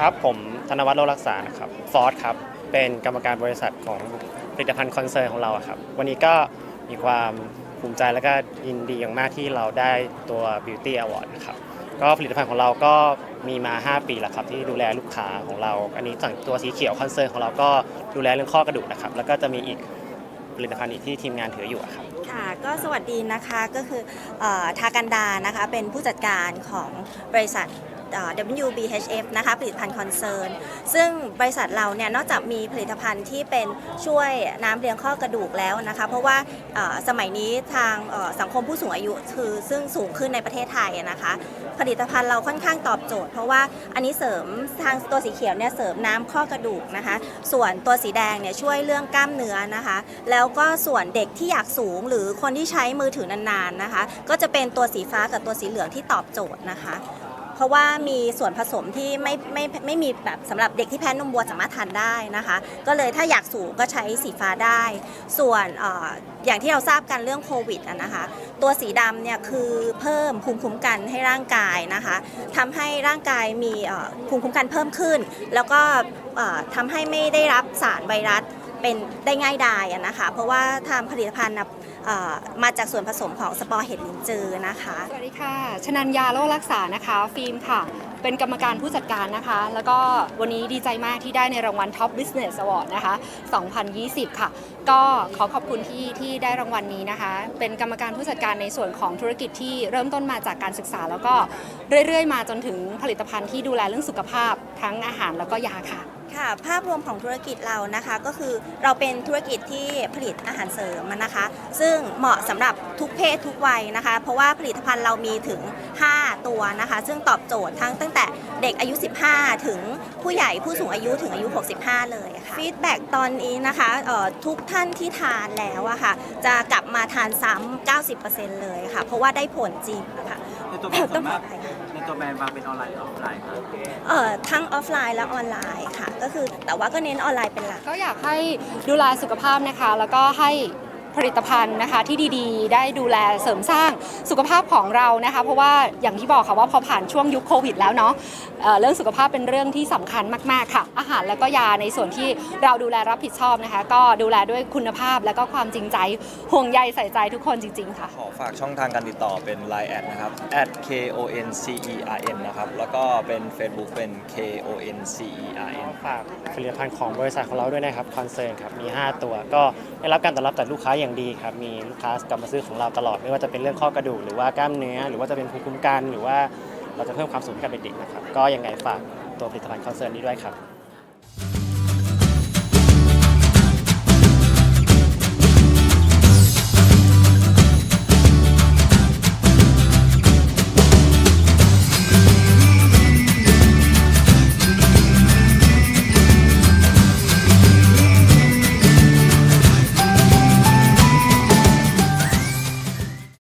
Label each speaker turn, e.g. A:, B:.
A: ครับผมธนวัฒน์โลรักษานะครับฟอร์สครับเป็นกรรมการบริษัทของผลิตภัณฑ์คอนเซิร์นของเราครับวันนี้ก็มีความภูมิใจและก็ยินดีอย่างมากที่เราได้ตัว Beauty Award นะครับก็ผลิตภัณฑ์ของเราก็มีมา 5 ปีแล้วครับที่ดูแลลูกค้าของเรา อันนี้สั่งตัวสีเขียวคอนเซิร์นของเราก็ดูแลเรื่องข้อกระดูกนะครับแล้วก็จะมีอีกผลิตภัณฑ์อีกที่ทีมงานถืออยู่ครับ
B: ค่ะก็สวัสดีนะคะก็คืออทากันดานะคะเป็นผู้จัดการของบริษัท WBHF นะคะผลิตภัณฑ์คอนเซิร์นซึ่งบริษัทเราเนี่ยนอกจากมีผลิตภัณฑ์ที่เป็นช่วยน้ำเลี้ยงข้อกระดูกแล้วนะคะ เพราะว่าสมัยนี้ทางสังคมผู้สูงอายุคือซึ่งสูงขึ้นในประเทศไทยนะคะ ผลิตภัณฑ์เราค่อนข้างตอบโจทย์ เพราะว่าอันนี้เสริมทางตัวสีเขียวเนี่ยเสริมน้ำข้อกระดูกนะคะ ส่วนตัวสีแดงเนี่ยช่วยเรื่องกล้ามเนื้อนะคะ แล้วก็ส่วนเด็กที่อยากสูงหรือคนที่ใช้มือถือนานๆนะคะ ก็จะเป็นตัวสีฟ้ากับตัวสีเหลืองที่ตอบโจทย์นะคะ ราะว่ามีส่วนผสมที่ไม่ไม่ไม่มีแบบสำหรับเด็กที่แพ้นมวัวสามารถทานได้นะคะ ก็เลยถ้าอยากสูงก็ใช้สีฟ้าได้ ส่วนเอออย่างที่เราทราบกันเรื่องโควิดอะนะคะ ตัวสีดำเนี่ยคือเพิ่มภูมิคุ้มกันให้ร่างกายนะคะทำให้ร่างกายมีเอ่อภูมิคุ้มกันเพิ่มขึ้น แล้วก็เอ่อทำให้ไม่ได้รับสารไวรัส เป็นได้ง่ายดายนะคะ เพราะว่าทำผลิตภัณฑ์นะมาจากส่วนผสมของสปอร์เห็ดลินจือนะคะ
C: สวัสดีค่ะ ชนัญญาโลรักษานะคะ ฟิล์มค่ะ เป็นกรรมการผู้จัดการนะคะ แล้วก็วันนี้ดีใจมากที่ได้ในรางวัล Top Business Award นะคะ 2020 ค่ะ ก็ขอขอบคุณที่ที่ได้รางวัลนี้นะคะ เป็นกรรมการผู้จัดการในส่วนของธุรกิจที่เริ่มต้นมาจากการศึกษา แล้วก็เรื่อยๆ มาจนถึงผลิตภัณฑ์ที่ดูแลเรื่องสุขภาพทั้งอาหารแล้วก็ยาค่ะ
B: ค่ะภาพรวมของธุรกิจเรานะคะก็คือเราเป็นธุรกิจที่ผลิตอาหารเสริมนะคะ ซึ่งเหมาะสำหรับทุกเพศทุกวัยนะคะ เพราะว่าผลิตภัณฑ์เรามีถึง 5 ตัวนะคะ ซึ่งตอบโจทย์ทั้งตั้งแต่เด็กอายุ 15 ถึงผู้ใหญ่ผู้สูงอายุถึงอายุ 65 เลยค่ะฟีดแบ็กตอนนี้นะคะเอ่อทุกท่านที่ทานแล้วอะค่ะจะกลับมาทานซ้ำ90%เลยค่ะ เพราะว่าได้ผลจริงค่ะ
D: ในตัวแบรนด์
B: ต้
D: ส่
B: อ
D: ว
B: ง
D: น
B: ขอ
D: มาก
B: อภัย ค่ะ
D: ในตัวแบรนด์วางเป็นออนไลน์หรือออฟไลน์ครับ
B: เอ่อทั้งออฟไลน์และออนไลน์ค่ะ ก็คือแต่ว่าก็เน้นออนไลน์เป็นหลัก
C: ก็อยากให้ดูแลสุขภาพนะคะ แล้วก็ให้ ผลิตภัณฑ์นะคะที่ดีๆ ได้ดูแลเสริมสร้างสุขภาพของเรานะคะ เพราะว่าอย่างที่บอกค่ะว่าพอผ่านช่วงยุคโควิดแล้วเนาะเอ่อเรื่องสุขภาพเป็นเรื่องที่สำคัญมากๆค่ะ อาหารแล้วก็ยาในส่วนที่เราดูแลรับผิดชอบนะคะ ก็ดูแลด้วยคุณภาพแล้วก็ความจริงใจห่วงใยใส่ใจทุกคนจริง ๆ ค่ะ
E: ขอฝากช่องทางการติดต่อเป็น Line แอดนะครับ at k o n c e r n นะครับแล้วก็เป็น Facebook เป็น k o n c e r n
A: ฝากผลิตภัณฑ์ของบริษัทของเราด้วยนะครับคอนเซิร์นครับมี 5 ตัว ก็ได้รับการตอบรับจากลูกค้าอย่างดีครับ มีลูกค้ากลับมาซื้อของเราตลอด ไม่ว่าจะเป็นเรื่องข้อกระดูกหรือว่ากล้ามเนื้อ หรือว่าจะเป็นภูมิคุ้มกัน หรือว่าเราจะเพิ่มความสูงให้กับเด็กๆนะครับ ก็ยังไงฝากตัวผลิตภัณฑ์คอนเซิร์นนี้ด้วยครับ